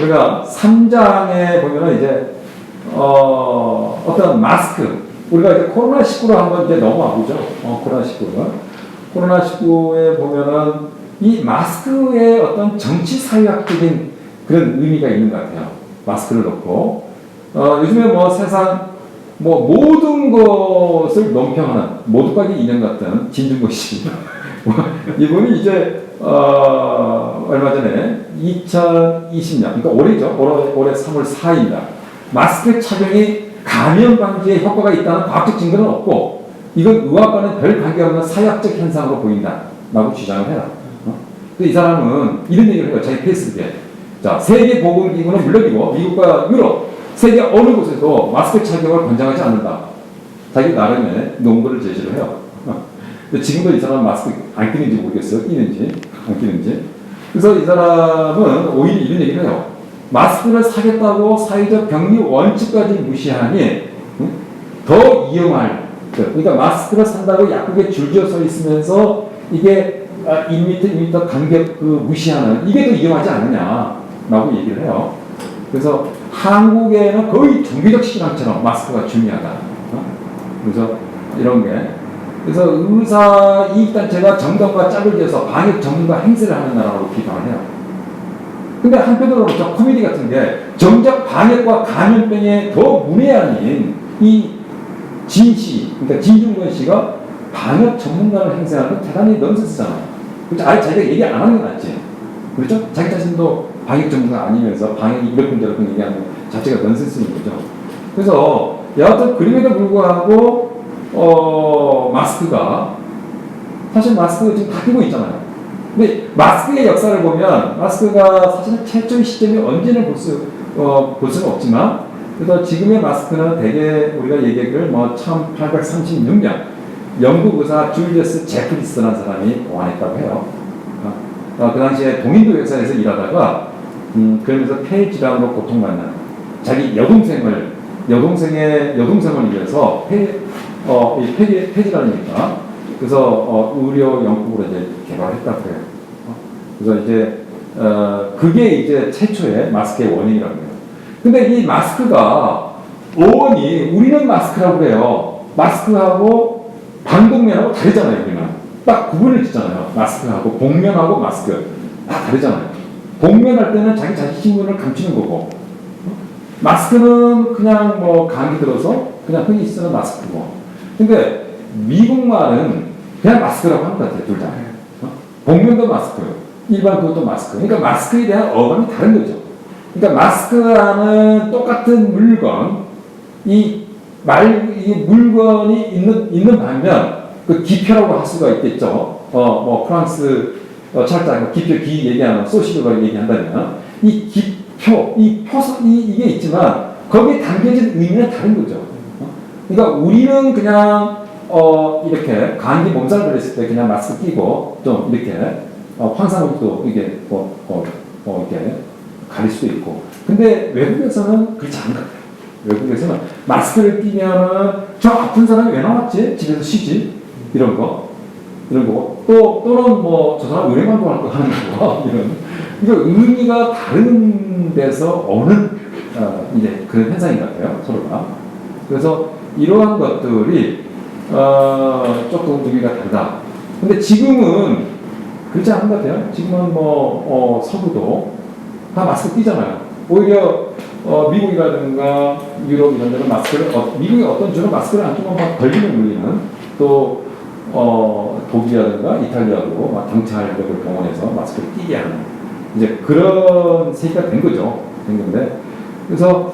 우리가 3장에 보면은 이제 어, 어떤 마스크 우리가 이제 코로나 19로 한번 이제 넘어와 보죠. 어, 코로나 19는 코로나 19에 보면은 이 마스크의 어떤 정치 사회학적인 그런 의미가 있는 것 같아요. 마스크를 넣고 어, 요즘에 뭐 세상 뭐 모든 것을 논평하는 모두까지 인연 같은 진중권 씨 이분이 이제 어, 얼마 전에 2020년 그러니까 올해죠 올해, 올해 3월 4일입니다 마스크 착용이 감염 방지에 효과가 있다는 과학적 증거는 없고 이건 의학과는 별 관계없는 사회학적 현상으로 보인다 라고 주장을 해요. 어? 이 사람은 이런 얘기를 해요. 자기 페이스북에. 자, 세계보건기구는 물론이고 미국과 유럽, 세계 어느 곳에도 마스크 착용을 권장하지 않는다. 자기 나름의 논문을 제시를 해요. 어? 근데 지금도 이 사람은 마스크 안 끼는지 모르겠어요. 끼는지, 안 끼는지. 그래서 이 사람은 오히려 이런 얘기를 해요. 마스크를 사겠다고 사회적 격리 원칙까지 무시하니 응? 더 이용할 그러니까 마스크를 산다고 약국에 줄지어 서 있으면서 이게 1m, 2m 간격 그 무시하는 이게 더 이용하지 않느냐라고 얘기를 해요. 그래서 한국에는 거의 종교적 신앙처럼 마스크가 중요하다. 어? 그래서 이런 게 그래서 의사 이익단체가 정당과 짝을 지어서 방역 전문가 행세를 하는 나라로 비판을 해요. 근데 한편으로 저 코미디 같은 게 정작 방역과 감염병에 더 문외한인 이 진씨, 그러니까 진중권 씨가 방역 전문가를 행세하는 건 대단히 넌센스잖아요. 그렇죠? 아예 자기가 얘기 안 하는 게 낫지. 그렇죠? 자기 자신도 방역 전문가 아니면서 방역이 이렇군 저렇군 얘기하는 것 자체가 넌센스인 거죠. 그래서 여하튼 그림에도 불구하고 어, 마스크가 사실 마스크 지금 다 끼고 있잖아요. 근데 마스크의 역사를 보면 마스크가 사실 최초의 시점이 언제는 볼, 수, 어, 볼 수는 없지만 그래서 지금의 마스크는 대개 우리가 얘기하기를 뭐 1836년 영국 의사 줄리어스 제프리스라는 사람이 고안했다고 해요. 어, 어, 그 당시에 동인도 회사에서 일하다가 음, 그러면서 폐 질환으로 고통받는 자기 여동생을 여동생의 여동생을 위해서 폐 어, 이 폐, 폐 질환이니까 그래서 어, 의료 연구로 이제 개발했다고 해요. 어? 그래서 이제 어, 그게 이제 최초의 마스크의 원인이라고 해요. 근데 이 마스크가 어원이 우리는 마스크라고 그래요. 마스크하고 반복면하고 다르잖아요. 우리는 딱 구분을 짓잖아요. 마스크하고 복면하고 마스크 다 다르잖아요. 복면할 때는 자기 자신 신분을 감추는 거고 마스크는 그냥 뭐 감기 들어서 그냥 흔히 쓰는 마스크고. 근데 미국말은 그냥 마스크라고 하는 것 같아요, 둘 다. 어? 복면도 마스크, 일반 그것도 마스크. 그러니까 마스크에 대한 어감이 다른 거죠. 그러니까 마스크라는 똑같은 물건, 이 말, 이 물건이 있는, 있는 반면, 그 기표라고 할 수가 있겠죠. 어, 뭐, 프랑스, 어, 철자, 기표, 기 얘기하는, 소시르가 얘기한다면, 이 기표, 이 표서, 이, 이게 있지만, 거기에 담겨진 의미는 다른 거죠. 어? 그러니까 우리는 그냥, 어, 이렇게 감기 몸살 걸렸을 때 그냥 마스크 끼고 좀 이렇게 어, 황사물도 이게 뭐, 뭐, 뭐 이렇게 가릴 수도 있고. 근데 외국에서는 그렇지 않은 것 같아요. 외국에서는 마스크를 끼면은 저 아픈 사람이 왜 나왔지? 집에서 쉬지? 이런 거. 이런 거. 또, 또는 뭐, 저 사람 의뢰만 도할 거 하는 거. 이런. 그러니까 의미가 다른 데서 오는, 어, 이제 그런 현상인 것 같아요. 서로가. 그래서 이러한 것들이 어, 조금 의미가 다르다. 근데 지금은 않은 것 같아요. 지금은 뭐, 어, 서구도 다 마스크 끼잖아요. 오히려, 어, 미국이라든가 유럽 이런 데는 마스크를, 어, 미국의 어떤 주로 마스크를 안 끼면 막 걸리는 물리는 또, 어, 독일이라든가 이탈리아도 막 경찰력을 동원해서 마스크를 끼게 하는 이제 그런 세계가 된 거죠. 된 건데. 그래서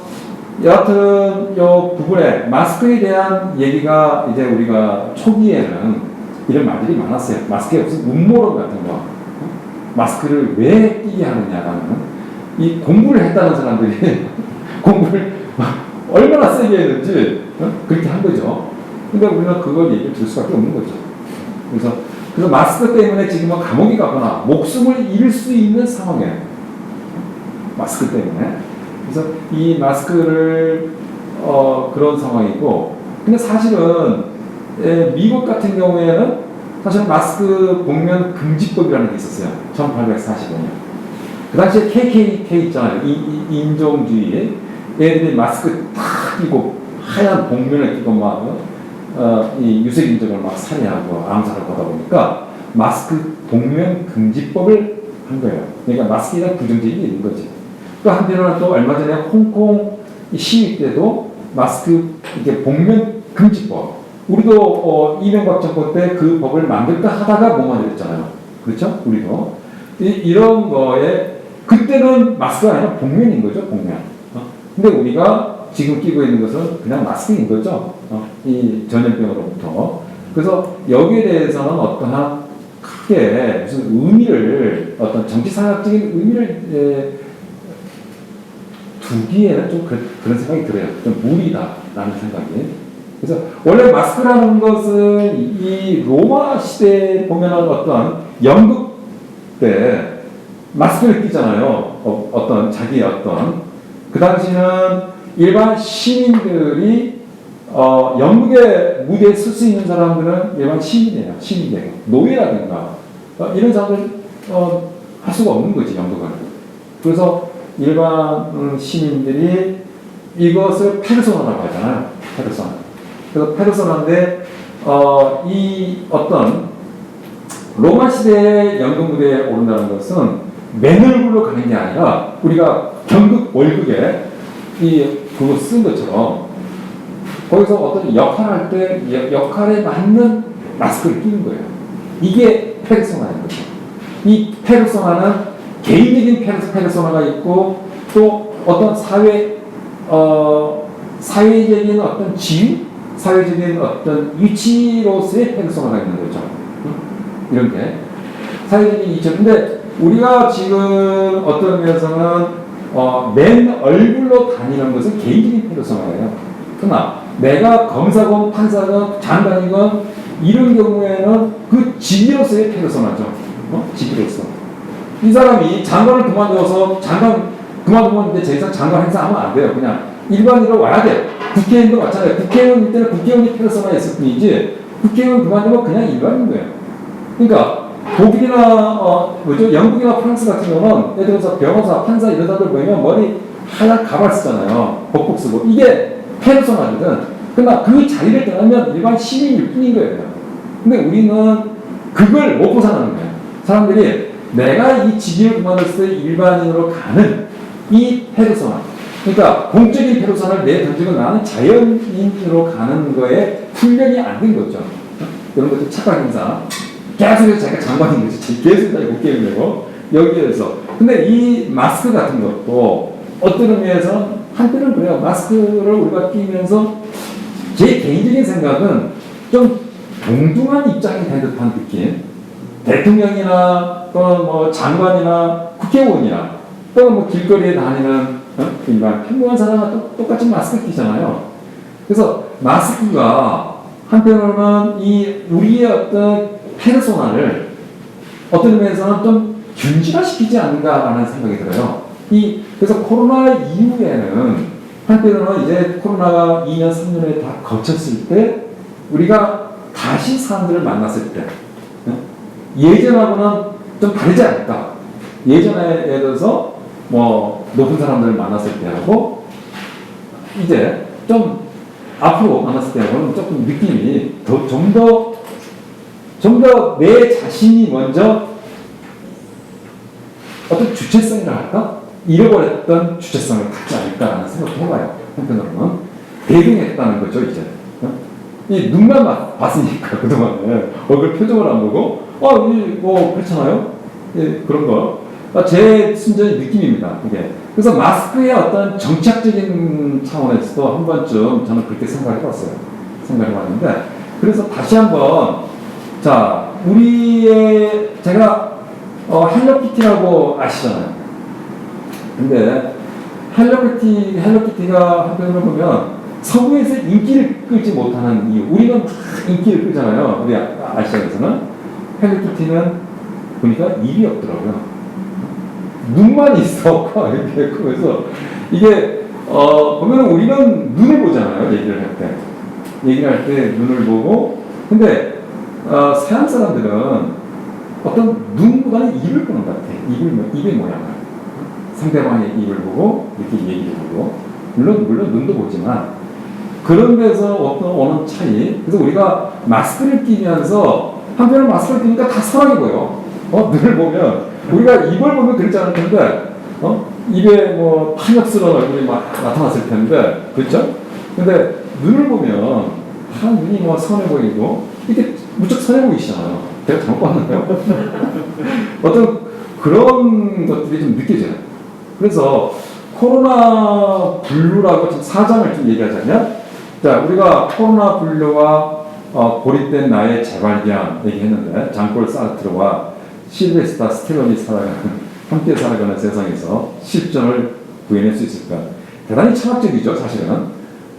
여하튼 요 부분에 마스크에 대한 얘기가 이제 우리가 초기에는 이런 말들이 많았어요. 마스크에 무슨 음모론 같은 거. 마스크를 왜 끼게 하느냐라는 이 공부를 했다는 사람들이 공부를 얼마나 세게 했는지 어? 그렇게 한 거죠. 근데 우리는 그걸 얘기를 들 수밖에 없는 거죠. 그래서 그래서 마스크 때문에 지금은 감옥이 가거나 목숨을 잃을 수 있는 상황에 마스크 때문에 그래서 이 마스크를 어, 그런 상황이고 근데 사실은 에, 미국 같은 경우에는 사실 마스크 복면 금지법이라는 게 있었어요. 1845년. 그 당시에 KKK 있잖아요. 이, 이, 인종주의. 얘들이 마스크 탁 끼고 하얀 복면을 끼고 막, 어, 이 유색인종을 막 살해하고 암살하고 하다 보니까 마스크 복면 금지법을 한 거예요. 그러니까 마스크에 대한 부정적인 게 있는 거지. 또 한편으로는 또 얼마 전에 홍콩 시위 때도 마스크 이게 복면 금지법. 우리도 어, 이명박 정권 때 그 법을 만들까 하다가 못 만들었잖아요. 그렇죠? 우리도. 이, 이런 거에 그때는 마스크가 아니라 복면인 거죠, 복면. 어? 근데 우리가 지금 끼고 있는 것은 그냥 마스크인 거죠. 어? 이 전염병으로부터. 그래서 여기에 대해서는 어떠한 크게 무슨 의미를 어떤 정치사학적인 의미를 에, 두기에는 좀 그, 그런 생각이 들어요. 좀 무리다라는 생각이. 그래서 원래 마스크라는 것은 이 로마 시대에 보면 어떤 영국 때 마스크를 끼잖아요. 어, 어떤 자기의 어떤 그 당시는 일반 시민들이 어, 영국의 무대에 설 수 있는 사람들은 일반 시민이에요. 시민이에요. 노예라든가 어, 이런 사람들 어, 할 수가 없는 거지 영국은. 그래서 일반 음, 시민들이 이것을 페르소나라고 하잖아요. 페르소나. 그래서 페르소나인데 어, 이 어떤 로마 시대의 연극 무대에 오른다는 것은 맨 얼굴로 가는 게 아니라 우리가 경극 월극에 이 그거 쓴 것처럼 거기서 어떤 역할을 할 때 역할에 맞는 마스크를 끼는 거예요. 이게 페르소나인 거죠. 이 페르소나는 개인적인 페르- 페르소나가 있고 또 어떤 사회 어 사회적인 어떤 지위, 사회적인 어떤 위치로서의 페르소나가 있는 거죠. 응? 이런 게 사회적인 위치. 근데 우리가 지금 어떤 면에서는 어, 맨 얼굴로 다니는 것은 개인적인 페르소나예요. 그러나 내가 검사건 판사건 장관이건 이런 경우에는 그 직위로서의 페르소나죠. 어? 직위로서. 이 사람이 장관을 그만둬서 장관 그만두면 이제 제 이상 장관 행사하면 안 돼요. 그냥 일반인으로 와야 돼. 국회의원도 마찬가지예요. 국회의원 때는 국회의원이 페르소나 있을 뿐이지 국회의원 그만두면 그냥 일반인 거예요. 그러니까 독일이나 어 뭐죠 영국이나 프랑스 같은 경우는 예를 들어서 변호사, 판사 이런 사람들 보면 머리 하얀 가발 쓰잖아요. 복복 쓰고 이게 페르소나거든. 그러나 그 자리를 떠나면 일반 시민일 뿐인 거예요. 근데 우리는 그걸 못 벗어나는 거예요. 사람들이 내가 이 직위를 그만뒀을 때 일반인으로 가는 이 페르소나. 그러니까 공적인 페르소나를 내던지고 나는 자연인으로 가는 거에 훈련이 안 된 거죠. 이런 것도 착각 행사. 계속해서 자기가 장관인 거지. 계속 자기 되고 여기에서. 근데 이 마스크 같은 것도 어떤 의미에서 한때는 그래요. 마스크를 우리가 끼면서 제 개인적인 생각은 좀 동등한 입장이 된 듯한 느낌. 대통령이나 또는 뭐 장관이나 국회의원이나 또는 뭐 길거리에 다니는 어? 일반 평범한 사람과 똑- 똑같이 마스크 끼잖아요. 그래서 마스크가 한편으로는 이 우리의 어떤 페르소나를 어떤 면에서는 좀 균질화시키지 않는가라는 생각이 들어요. 이 그래서 코로나 이후에는 한편으로는 이제 코로나가 2년 3년에 다 거쳤을 때 우리가 다시 사람들을 만났을 때 어? 예전하고는 좀 다르지 않을까? 예전에 예를 들어서 뭐 높은 사람들을 만났을 때하고 이제 좀 앞으로 만났을 때하고는 조금 느낌이 더좀더 좀 더 내 자신이 먼저 어떤 주체성이라 할까? 잃어버렸던 주체성을 갖지 않을까라는 생각도 해봐요. 한편으로는 대등했다는 거죠 이제. 어? 이 눈만 봐- 봤으니까 그동안에 얼굴 표정을 안 보고 아이뭐 그렇잖아요. 예, 그런 거. 아, 제 순전히 느낌입니다. 이게. 그래서 마스크의 어떤 정착적인 차원에서도 한 번쯤 저는 그렇게 생각해봤어요. 생각해봤는데 그래서 다시 한번 자 우리의 제가 어, 헬로키티라고 아시잖아요. 근데 헬로키티 헬로키티가 한편으로 보면 서구에서 인기를 끌지 못하는 이유. 우리는 막 인기를 끌잖아요. 아- 아시아에서는 헬로키티는 보니까 입이 없더라고요. 눈만 있어. 이렇게 그래서 이게 어 보면 우리는 눈을 보잖아요. 얘기를 할 때. 얘기를 할 때 눈을 보고 근데 어, 서양 사람들은 어떤 눈보다는 입을 보는 것 같아. 입을, 모- 입의 모양을. 상대방의 입을 보고 이렇게 얘기를 하고 물론 물론 눈도 보지만 그런 데서 어떤 오는 차이. 그래서 우리가 마스크를 끼면서 한편으로 마스크를 끼니까 다 선하게 보여. 어? 눈을 보면. 우리가 입을 보면 그렇지 않을 텐데 어? 입에 뭐 탐욕스러운 얼굴이 막 나타났을 텐데 그렇죠? 근데 눈을 보면 한 눈이 뭐 선해 보이고 이렇게 무척 선해 보이시잖아요. 내가 잘못 봤나요? 어떤 그런 것들이 좀 느껴져요. 그래서 코로나 분류라고 지금 사장을 좀 얘기하자면, 자, 우리가 코로나 분류와 어, 고립된 나의 재발견 얘기했는데, 장폴 사르트르와 실베스타 스텔론이 살아가는, 함께 살아가는 세상에서 실전을 구해낼 수 있을까? 대단히 철학적이죠, 사실은.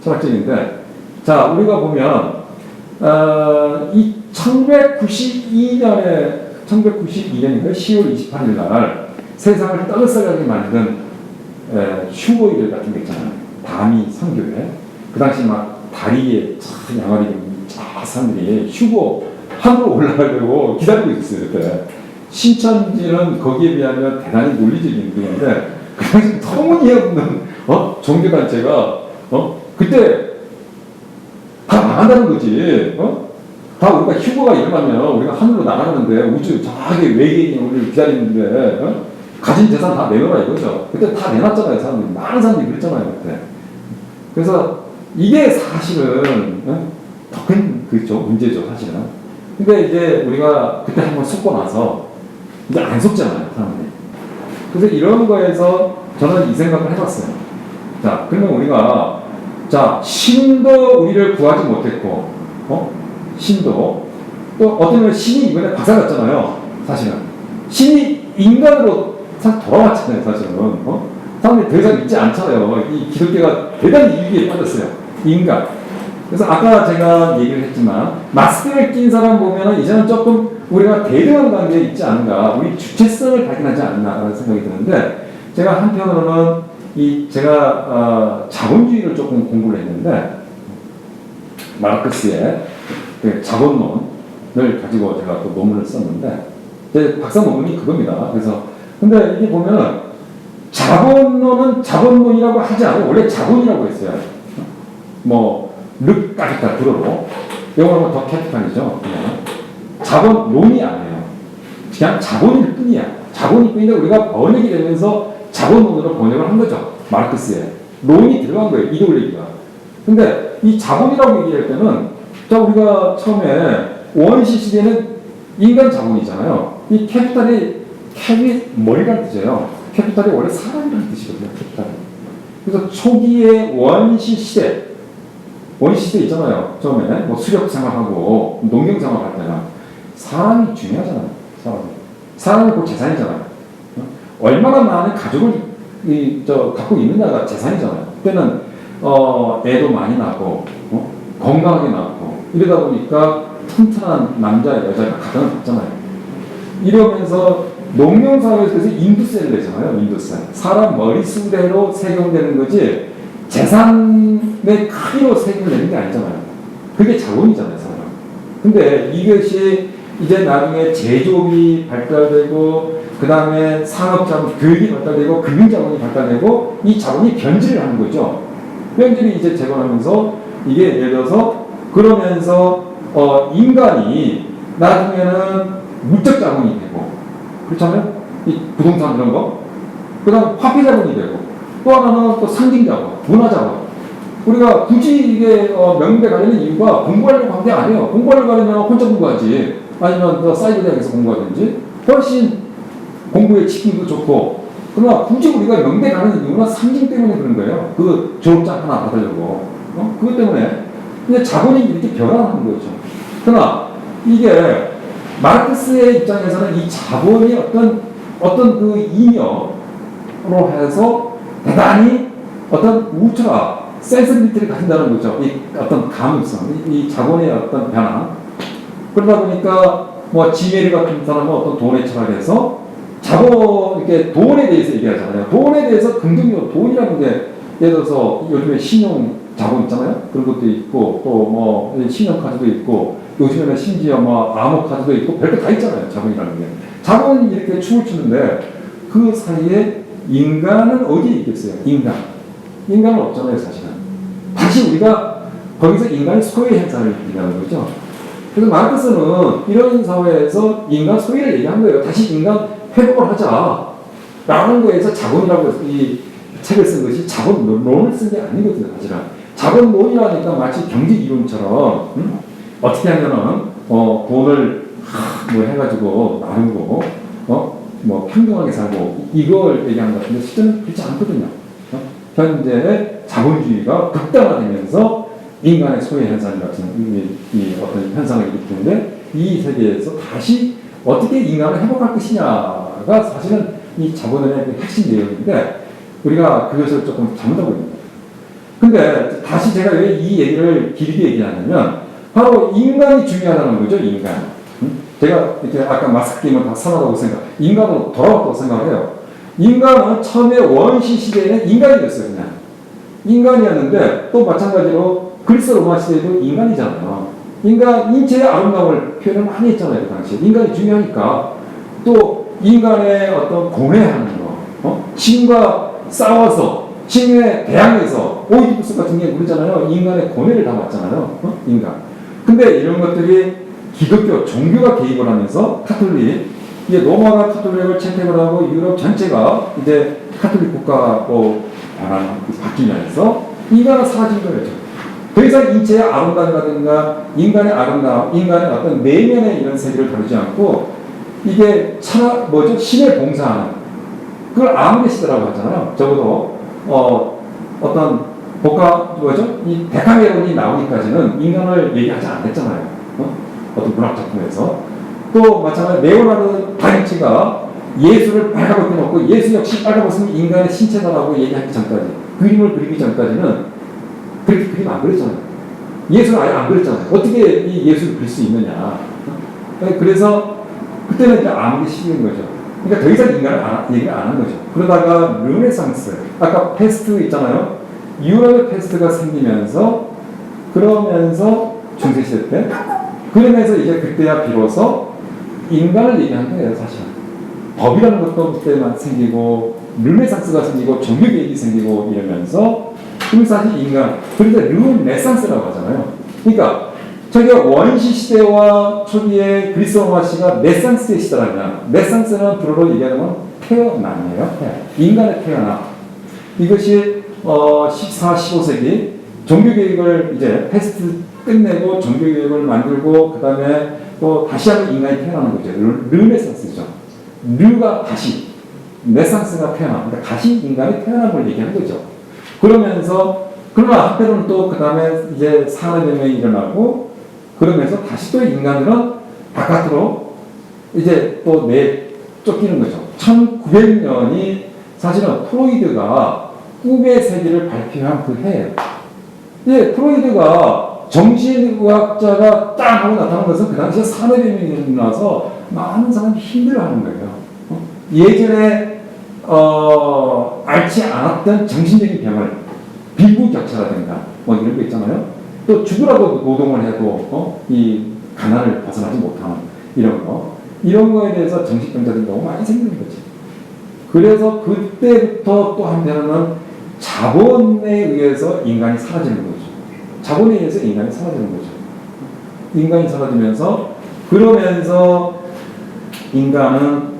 철학적인데, 자, 우리가 보면, 어, 이 1992년에, 1992년인가 10월 28일 날 세상을 떠들썩하게 만든 에, 휴거일 같은 거 있잖아요. 밤이 선교회. 그 당시 막 다리에 참 양아리 쫙 사람들이 휴거 하늘로 올라가려고 기다리고 있었어요. 그때. 신천지는 거기에 비하면 대단히 논리적인 분인데 그 당시 터무니없는 어? 종교단체가 어? 그때 다 망한다는 거지. 어? 다 우리가 휴거가 일어나면 우리가 하늘로 나가는데 우주 저기 외계인이 우리를 기다리는데 어? 가진 재산 다 내놓으라 이거죠. 그때 다 내놨잖아요, 사람들이. 많은 사람들이 그랬잖아요, 그때. 그래서 이게 사실은 어? 더큰 그죠 문제죠, 사실은. 근데 이제 우리가 그때 한번 속고 나서 이제 안 속잖아요, 사람들이. 그래서 이런 거에서 저는 이 생각을 해봤어요. 자, 그러면 우리가 자 신도 우리를 구하지 못했고, 어? 신도 또 어떤 면 신이 이번에 박살났잖아요, 사실은. 신이 인간으로 사 돌아왔잖아요, 사실은. 어? 사람들이 더 이상 믿지 않잖아요. 이 기독교가 대단히 위기에 빠졌어요. 인간. 그래서 아까 제가 얘기를 했지만, 마스크를 낀 사람 보면은 이제는 조금 우리가 대등한 관계에 있지 않은가, 우리 주체성을 발견하지 않나라는 생각이 드는데, 제가 한편으로는 이, 제가, 어, 자본주의를 조금 공부를 했는데, 마르크스의 그 자본론을 가지고 제가 또 논문을 썼는데, 제 박사 논문이 그겁니다. 그래서 근데 이게 보면은 자본론은 자본론이라고 하지 않고 원래 자본이라고 했어요. 뭐 르까지다 불어로 영어로 더 캐피탈이죠. 그냥 자본 론이 아니에요. 그냥 자본일 뿐이야. 자본일 뿐인데 우리가 번역이 되면서 자본론으로 번역을 한 거죠. 마르크스에 론이 들어간 거예요. 이데올로기가. 근데 이 자본이라고 얘기할 때는 자 우리가 처음에 원시 시대는 인간 자본이잖아요. 이 캐피탈이 캡이 머리라는 뜻이에요. 캐피탈이 원래 사람이라는 뜻이거든요. 캐피탈. 그래서 초기의 원시 시대, 시대 있잖아요. 처음에 뭐 수렵 생활하고 농경 생활할 때는 사람이 중요하잖아요. 사람이. 사람이 곧 재산이잖아요. 어? 얼마나 많은 가족을 이, 저, 갖고 있느냐가 재산이잖아요. 그때는 어, 애도 많이 낳고 어? 건강하게 낳고 이러다 보니까 튼튼한 남자 여자가 가정을 갖잖아요. 이러면서 농경사회에서 인두세를 내잖아요. 인두세. 사람 머릿수대로 세금되는 거지 재산의 크기로 세금을 내는 게 아니잖아요. 그게 자본이잖아요. 사람. 근데 이것이 이제 나중에 제조업이 발달되고 그 다음에 산업자본, 교육이 발달되고 금융자본이 발달되고 이 자본이 변질을 하는 거죠. 변질이 이제 재건하면서 이게 예를 들어서 그러면서 어, 인간이 나중에는 물적 자본이 되고 그렇잖아요? 이 부동산 이런 거. 그 다음 화폐 자본이 되고 또 하나는 또 상징 자본, 자본. 우리가 굳이 이게 어, 명대 가려는 이유가 공부하려고 한 게 아니에요. 공부하려고 하면 혼자 공부하지. 아니면 또 사이버 대학에서 공부하든지 훨씬 공부에 치기도 좋고 그러나 굳이 우리가 명대 가는 이유는 상징 때문에 그런 거예요. 그 졸업장 하나 받으려고. 어? 그것 때문에. 근데 자본이 이렇게 변화하는 거죠. 그러나 이게 마르크스의 입장에서는 이 자본이 어떤 어떤 그 이념으로 해서 대단히 어떤 우트라 센서리티를 가진다는 거죠. 이 어떤 감성, 이, 이 자본의 어떤 변화. 그러다 보니까 뭐 지메리 같은 사람은 어떤 돈에 철학에서 자본 이렇게 돈에 대해서 얘기하잖아요. 돈에 대해서 긍정적으로 돈이라는 게 예를 들어서 요즘에 신용 자본 있잖아요. 그런 것도 있고 또 뭐 신용카드도 있고 요즘에는 심지어 뭐 암호카드도 있고 별거 다 있잖아요. 자본이라는 게. 자본이 이렇게 춤을 추는데 그 사이에 인간은 어디에 있겠어요? 인간. 인간은 없잖아요, 사실은. 다시 우리가 거기서 인간의 소외 현상을 얘기하는 거죠. 그래서 마르크스는 이런 사회에서 인간 소외를 얘기한 거예요. 다시 인간 회복을 하자. 라는 거에서 자본이라고 이 책을 쓴 것이 자본론을 쓴 게 아니거든요, 사실은. 자본론이라니까 마치 경제 이론처럼, 음? 어떻게 하면은, 어, 돈을, 하, 뭐 해가지고 나누고, 어, 뭐 평등하게 살고, 이걸 얘기한 것 같은데, 실제는 그렇지 않거든요. 어? 현재 자본주의가 극단화되면서 인간의 소외 현상 같은 이, 이 어떤 현상을 일으키는데, 이 세계에서 다시 어떻게 인간을 회복할 것이냐가 사실은 이 자본의 그 핵심 내용인데, 우리가 그것을 조금 잘못하고 있는 거예요. 근데 다시 제가 왜 이 얘기를 길게 얘기하냐면 바로 인간이 중요하다는 거죠, 인간. 음? 제가 이렇게 아까 마스크 게임을 다 산하다고 생각, 인간으로 돌아왔다고 생각해요. 인간은 처음에 원시 시대에는 인간이었어요, 그냥. 인간이었는데 또 마찬가지로 그리스 로마 시대에도 인간이잖아요. 인간 인체의 아름다움을 표현을 많이 했잖아요, 그 당시에. 인간이 중요하니까 또 인간의 어떤 고뇌하는 거, 어? 신과 싸워서 신에 대항해서 오이디푸스 같은 게 그러잖아요. 인간의 고뇌를 담았잖아요. 어? 인간. 근데 이런 것들이 기독교 종교가 개입을 하면서 카톨릭 이게 로마가 카톨릭을 채택을 하고 유럽 전체가 이제 카톨릭 국가로 변한 바뀌면서 인간은 사라진 거예요. 더 이상 인체의 아름다움이라든가 인간의 아름다움, 인간의 어떤 내면의 이런 세계를 다루지 않고 이게 차 뭐죠 신에 봉사하는 그걸 아무리시더라고 하잖아요. 적어도 어 어떤 복합 뭐죠 이 데카메론이 나오기까지는 인간을 얘기하지 않았잖아요. 어? 어떤 문학 작품에서 또 마찬가지 레오나르도 다빈치가 예수를 빨가벗겨 놓고 예수 역시 빨가벗으면 인간의 신체다라고 얘기하기 전까지 그림을 그리기 전까지는 그렇게 그림 안 그렸잖아요. 예수는 아예 안 그렸잖아요. 어떻게 이 예수를 그릴 수 있느냐. 어? 그래서 그때는 이제 아무리 시기인 거죠. 그러니까 더 이상 인간을 안, 얘기를 안 한 거죠. 그러다가 르네상스, 아까 패스트 있잖아요. 유럽의 패스트가 생기면서 그러면서 중세시대 때 그러면서 이제 그때야 비로소 인간을 얘기한 거예요, 사실. 법이라는 것도 그때만 생기고 르네상스가 생기고 종교개혁이 생기고 이러면서 그럼 사실 인간 그런데 르네상스라고 하잖아요. 그러니까 저기가 원시 시대와 초기에 그리스 로마 시가 네상스의 시대라면 네상스는 불어로 얘기하면 태어남이에요. 태어. 인간의 태어남. 이것이 어 14, 15세기 종교개혁을 이제 패스트 끝내고 종교개혁을 만들고 그 다음에 또 다시 한번 인간이 태어나는 거죠. 르- 르네상스죠. 르가 다시 네상스가 태어남. 그러니까 다시 인간의 태어남을 얘기하는 거죠. 그러면서 그러나 한편으로는 또 그 다음에 이제 산업혁명이 일어나고 그러면서 다시 또 인간들은 바깥으로 이제 또 내 쫓기는 거죠. 1900년이 사실은 프로이드가 꿈의 세계를 발표한 그 해예요. 예, 프로이드가 정신의학자가 딱 하고 나타난 것은 그 당시에 산업혁명이 일어나서 많은 사람이 힘들어하는 거예요. 어? 예전에 어, 앓지 않았던 정신적인 병을 빈부격차라든가 뭐 이런 거 있잖아요. 또 죽으라고 노동을 해도 어? 이 가난을 벗어나지 못하는 이런 거 이런 거에 대해서 정신병자들이 너무 많이 생기는 거지. 그래서 그때부터 또 한편으로는 자본에 의해서 인간이 사라지는 거죠. 자본에 의해서 인간이 사라지는 거죠. 인간이 사라지면서 그러면서 인간은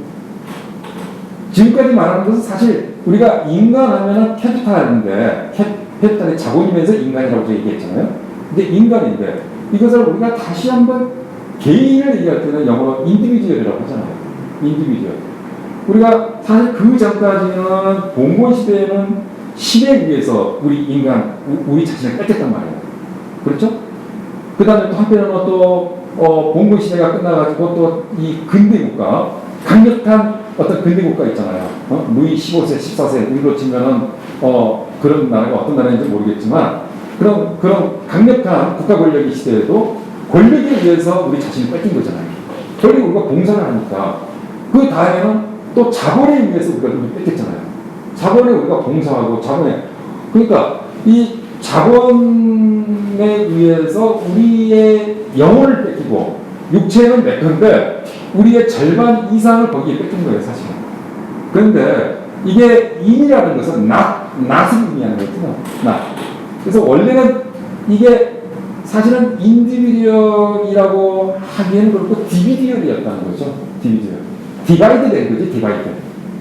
지금까지 말하는 것은 사실 우리가 인간 하면은 캐피탈인데 캐- 캐피탈이 자본이면서 인간이라고 얘기했잖아요. 근데 인간인데 이것을 우리가 다시 한번 개인을 얘기할 때는 영어로 인디비주얼이라고 하잖아요. 인디비주얼. 우리가 사실 그 전까지는 봉건 시대에는 신에 의해서 우리 인간, 우- 우리 자신을 뺏겼단 말이에요. 그렇죠? 그 다음에 또 한편으로는 또, 어, 봉건 시대가 끝나가지고 또 이 근대 국가, 강력한 어떤 근대 국가 있잖아요. 어? 루이 15세, 14세, 우리로 치면은, 어, 그런 나라가 어떤 나라인지 모르겠지만, 그런, 그런 강력한 국가 권력의 시대에도 권력에 의해서 우리 자신을 뺏긴 거잖아요. 그리고 우리가 봉사를 하니까, 그 다음에는 또 자본에 의해서 우리가 누구 뺏겼잖아요. 자본에 우리가 봉사하고 자본에 그러니까 이 자본에 의해서 우리의 영혼을 뺏기고 육체는 내 건데 우리의 절반 이상을 거기에 뺏긴 거예요 사실은. 그런데 이게 인이라는 것은 낫, 낫을 의미하는 거거든요. 낫. 그래서 원래는 이게 사실은 인디비디얼이라고 하기에는 그렇고 디비디얼이었다는 거죠. 디비디얼. 디바이드 된 거지, 디바이드.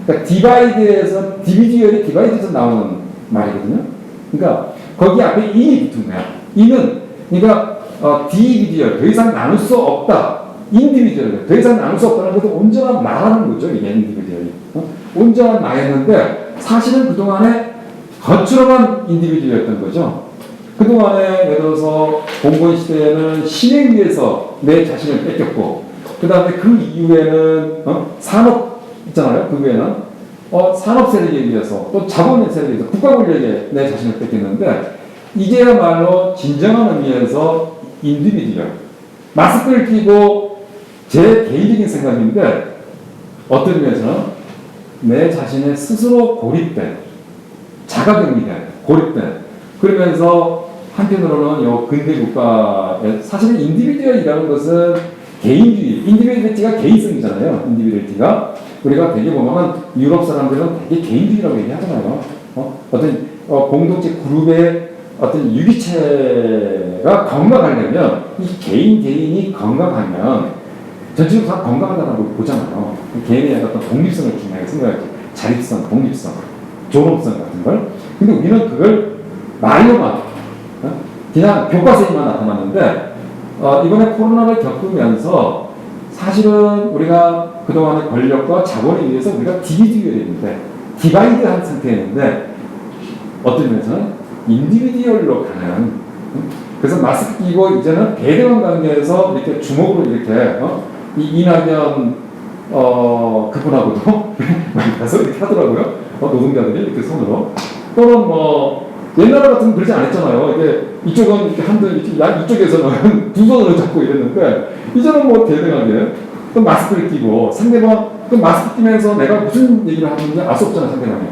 그러니까 디바이드에서 디비디얼이 디바이드에서 나오는 말이거든요. 그러니까 거기 앞에 인이 붙은 거야. 인은 그러니까 어, 디비디얼 더 이상 나눌 수 없다. 인디비디얼 더 이상 나눌 수 없다는 것도 온전한 나라는 거죠. 이게 인디비디얼이. 어? 온전한 나였는데 사실은 그 동안에 거추로만 인디비디얼이었던 거죠. 그 동안에 예를 들어서 공건 시대에는 신에 의해서 내 자신을 뺏겼고 그 다음에 그 이후에는 어? 산업 있잖아요. 그 후에는 어, 산업 세력에 의해서 또 자본 세력에 의해서 국가 권력에 내 자신을 뺏겼는데 이제야말로 진정한 의미에서 인디비디얼 마스크를 끼고 제 개인적인 생각인데 어떤 의미에서는 내 자신의 스스로 고립된 자가격리된 고립된. 그러면서 한편으로는 요 근대 국가에 사실은 인디비듀얼이라는 것은 개인주의, 인디비듀얼티가 개인성이잖아요. 인디비듀얼티가 우리가 되게 보면 유럽 사람들은 되게 개인주의라고 얘기하잖아요. 어? 어떤 어, 공동체 그룹의 어떤 유기체가 건강하려면 이 개인 개인이 건강하면 전체적으로 다 건강하다는 걸 보잖아요. 개인의 어떤 독립성을 중요하게 생각하죠. 자립성, 독립성, 존엄성 같은 걸. 근데 우리는 그걸 말로만 어? 그냥 교과서에만 나타났는데 어, 이번에 코로나를 겪으면서 사실은 우리가 그동안의 권력과 자본에 의해서 우리가 디비디얼이었는데 디바이드한 상태였는데 어떤 면에서는 인디비디얼로 가는 음? 그래서 마스크 끼고 이제는 배대원 관계에서 이렇게 주먹으로 이렇게 어? 이 이낙연 어 그분하고도 가서 이렇게 하더라고요 어, 노동자들이 이렇게 손으로 또는 뭐 옛날 같으면 그러지 않았잖아요. 이게 이쪽은 이렇게 이렇게 야 이쪽에서는 두 손으로 잡고 이랬는데 이제는 뭐 대등하게 또 마스크를 끼고 상대방 그 마스크 끼면서 내가 무슨 얘기를 하는지 알 수 없잖아 상대방이.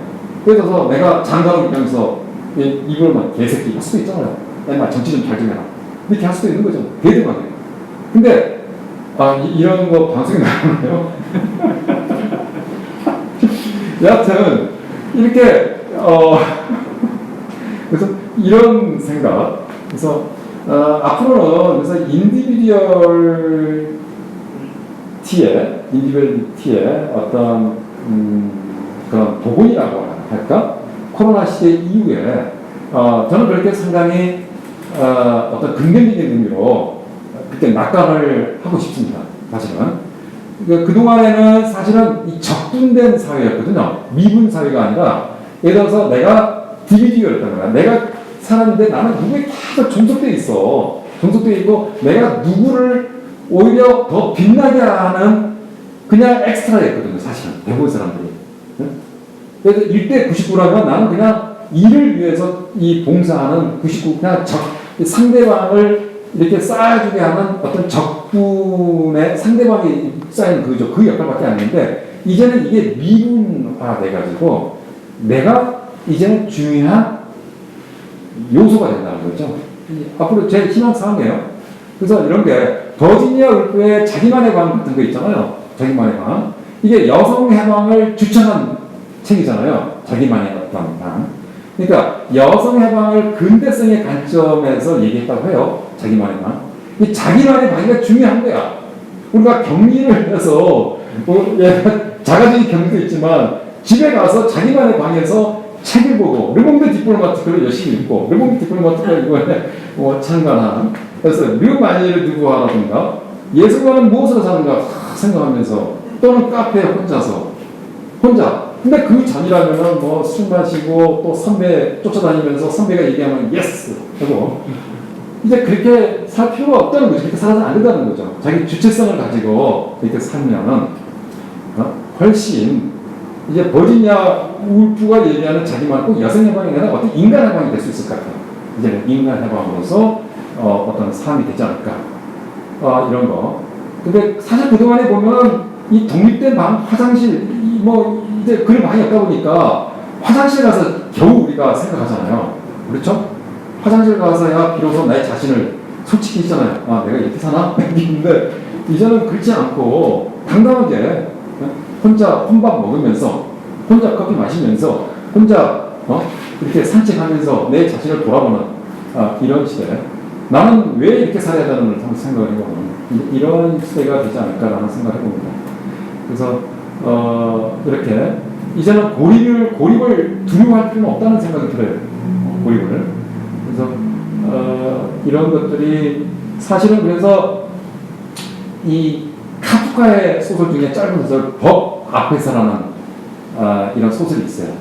그래서 내가 입면서 이걸 막 개새끼 할 수도 있잖아요. 야마 정치 좀 잘 좀 해라. 이렇게 할 수도 있는 거죠. 대등하게. 근데 아 이, 이런 거 방송에 나가나요? 여하튼 이렇게 어. 그래서 이런 생각. 그래서 어, 앞으로는 그래서 인디비디얼 티의 인디비듀얼 티의 어떤 음, 그런 복원이라고 할까? 코로나 시대 이후에 어, 저는 그렇게 상당히 어, 어떤 긍정적인 의미로 그렇게 낙관을 하고 싶습니다. 사실은. 그, 그동안에는 사실은 이 적분된 사회였거든요. 미분 사회가 아니라 예를 들어서 내가 디비디오였던 거야. 내가 살았는데 나는 누구에 계속 종속돼 있어. 종속돼 있고 내가 누구를 오히려 더 빛나게 하는 그냥 엑스트라였거든요. 사실은 대부분 사람들이. 그래서 1대 99라면 나는 그냥 일을 위해서 이 봉사하는 99 그냥 적 상대방을 이렇게 쌓아주게 하는 어떤 적분의 상대방이 쌓이는 그죠 그 역할밖에 안 했는데 이제는 이게 미분화 돼가지고 내가 이제는 중요한 요소가 된다는 거죠. 앞으로 제 희망사항이에요. 그래서 이런 게 버지니아 울프의 자기만의 방 같은 거 있잖아요. 자기만의 방. 이게 여성 해방을 주창한 책이잖아요. 자기만의 방. 그러니까 여성 해방을 근대성의 관점에서 얘기했다고 해요. 자기만의 방. 이 자기만의 방이 중요한 거야. 우리가 격리를 해서 뭐 자가적인 격리도 있지만 집에 가서 자기만의 방에서 책을 보고 르몽드 디플로마티크를 열심히 읽고 르몽드 디플로마티크가 이거에 뭐 참관한 그래서 르 마니를 누구하라든가 예술가는 무엇으로 사는가 생각하면서 또는 카페에 혼자서 혼자 근데 그 전이라면은 뭐 술 마시고 또 선배 쫓아다니면서 선배가 얘기하면 예스 하고 이제 그렇게 살 필요가 없다는 거죠. 그렇게 살아서 안 된다는 거죠. 자기 주체성을 가지고 이렇게 살면은 어? 훨씬 이제 버지니아 울프가 얘기하는 자기만 꼭 여성 해방이 아니라 어떤 인간 해방이 될 수 있을 것 같아요. 이제는 인간 해방으로서 어, 어떤 삶이 되지 않을까. 어, 이런 거. 근데 사실 그동안에 보면 이 독립된 방, 화장실, 뭐 이제 그리 많이 없다 보니까 화장실 가서 겨우 우리가 생각하잖아요. 그렇죠? 화장실 가서야 비로소 나의 자신을 솔직히 있잖아요. 아, 내가 이렇게 사나? 근데 이제는 그렇지 않고 당당하게 혼자 혼밥 먹으면서 혼자 커피 마시면서 혼자 어? 이렇게 산책하면서 내 자신을 돌아보는 아, 이런 시대. 나는 왜 이렇게 살아야 되는 걸 생각을 해보는 이- 이런 시대가 되지 않을까라는 생각을 해봅니다. 그래서 어, 이렇게 이제는 고립을 고립을 두려워할 필요는 없다는 생각이 들어요. 어, 고립을. 그래서 어, 이런 것들이 사실은 그래서 이 카프카의 소설 중에 짧은 소설 법 앞에서라는 아, 이런 소설이 있어요.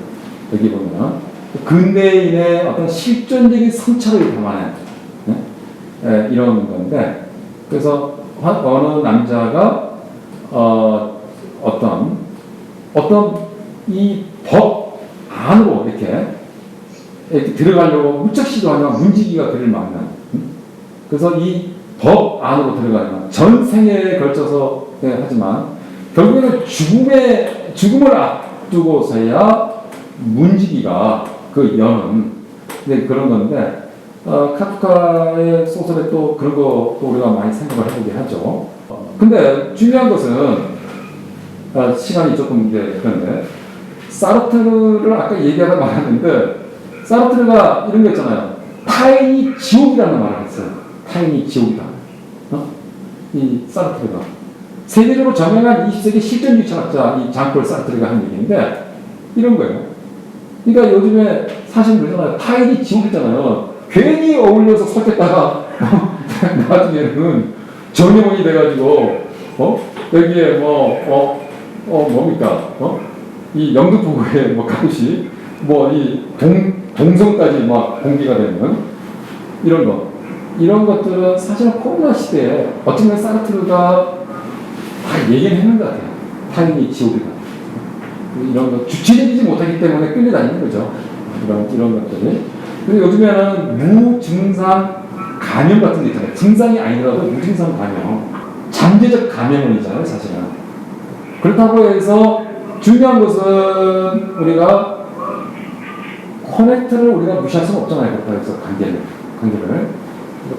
여기 보면 근대인의 어떤 실존적인 성찰을 담아낸 네? 에, 이런 건데 그래서 한- 어느 남자가 어, 어떤 어떤 이 법 안으로 이렇게 이렇게 들어가려고 무척 시도하면 문지기가 그를 막는 음? 그래서 이 법 안으로 들어가면 전 생애에 걸쳐서 예, 하지만 결국에는 죽음의 죽음을 앞두고서야 문지기가 그 여는 네, 그런 건데 어, 카프카의 소설에 또 그런 거 또 우리가 많이 생각을 해보게 하죠. 어, 근데 중요한 것은 아, 시간이 조금 이제 그런데 사르트르를 아까 얘기하다 말았는데 사르트르가 이런 거 있잖아요. 타인이 지옥이라는 말을 했어요. 타인이 지옥이다. 어? 이 사르트르가 세계적으로 저명한 20세기 실존주의 철학자 이 장폴 사르트르가 한 얘기인데 이런 거예요. 그러니까 요즘에 사실 그러잖아요. 타인이 지옥이잖아요. 괜히 어울려서 섞였다가 나중에는 정의원이 돼가지고 어 여기에 뭐 어, 어 뭡니까 어? 이 영등포구에 뭐 가듯이 뭐이동 동성까지 막 공개가 되는 이런 거 이런 것들은 사실은 코로나 시대에 보면 사르트르가 다 얘기는 했는 것 같아요. 타인이 지옥이다. 이런 거 주체적이지 못하기 때문에 끌려다니는 거죠. 이런 이런 것들이. 근데 요즘에는 무증상 감염 같은 게 있잖아요. 증상이 아니더라도 무증상 감염, 잠재적 감염원이잖아요, 사실은. 그렇다고 해서 중요한 것은 우리가 커넥트를 우리가 무시할 수는 없잖아요. 그렇다고 해서 관계를, 관계를.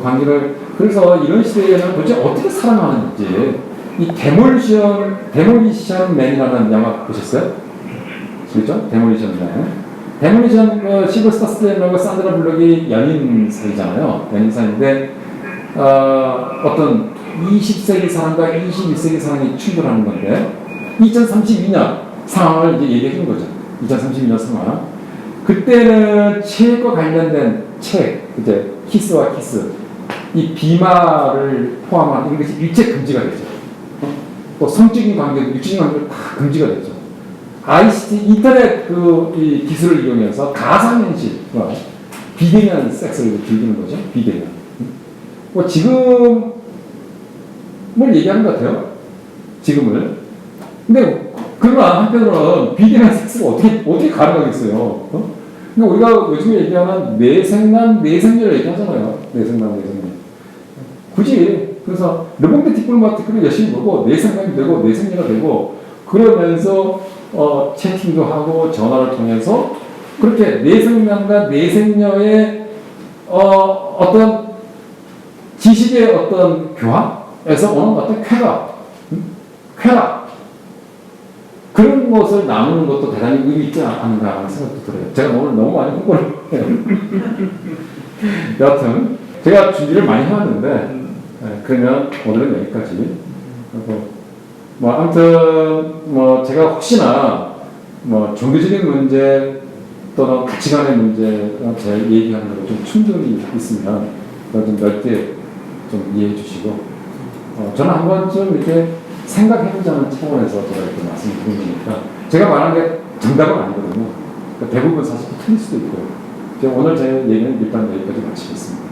관계를 그래서 이런 시대에는 도대체 어떻게 살아가는지 이 데몰리션 데몰리션 맨이라는 영화 보셨어요? 그렇죠? 데몰리션 맨. 데몰리션 그 시버스타 스탠하고 산드라 블록이 연인 사이잖아요. 연인 사이인데 어, 어떤 20세기 사람과 21세기 사람이 충돌하는 건데 2032년 상황을 이제 얘기해 주는 거죠. 2032년 상황. 그때는 책과 관련된 책, 이제 키스와 키스, 이 비마를 포함한 이것이 일체 금지가 되죠. 또 성적인 관계도 육적인 관계도 다 금지가 됐죠. ICT 인터넷 그이 기술을 이용해서 가상현실, 어, 비대면 섹스를 즐기는 거죠. 비대면. 뭐 지금을 얘기하는 것 같아요. 지금을. 근데 그러나 한편으로는 비대면 섹스가 어떻게 어떻게 가능하겠어요? 어? 그러니까 우리가 요즘에 얘기하는 내생남 내생녀를 얘기하잖아요. 내생남 내생녀. 굳이 그래서 르봉드 디플로마티크를 열심히 보고 내생남이 되고 내생녀가 되고 그러면서 어, 채팅도 하고 전화를 통해서 그렇게 내생남과 내생녀의 어, 어떤 지식의 어떤 교환에서 오는 어떤 쾌락, 음? 쾌락 그런 것을 나누는 것도 대단히 의미 있지 않은가 하는 생각도 들어요. 제가 오늘 너무 많이 홍보를 해요. 여하튼 제가 준비를 많이 해왔는데 예, 그러면 오늘은 여기까지 하고 뭐 아무튼 뭐 제가 혹시나 뭐 종교적인 문제 또는 가치관의 문제가 제 얘기하는 거로 좀 충돌이 있으면 좀 넓게 좀 이해해 주시고 어, 저는 한 번쯤 이렇게 생각해 보자는 차원에서 제가 이렇게 말씀드린 거니까 제가 말한 게 정답은 아니거든요. 그러니까 대부분 사실 틀릴 수도 있고요. 오늘 제 얘기는 일단 여기까지 마치겠습니다.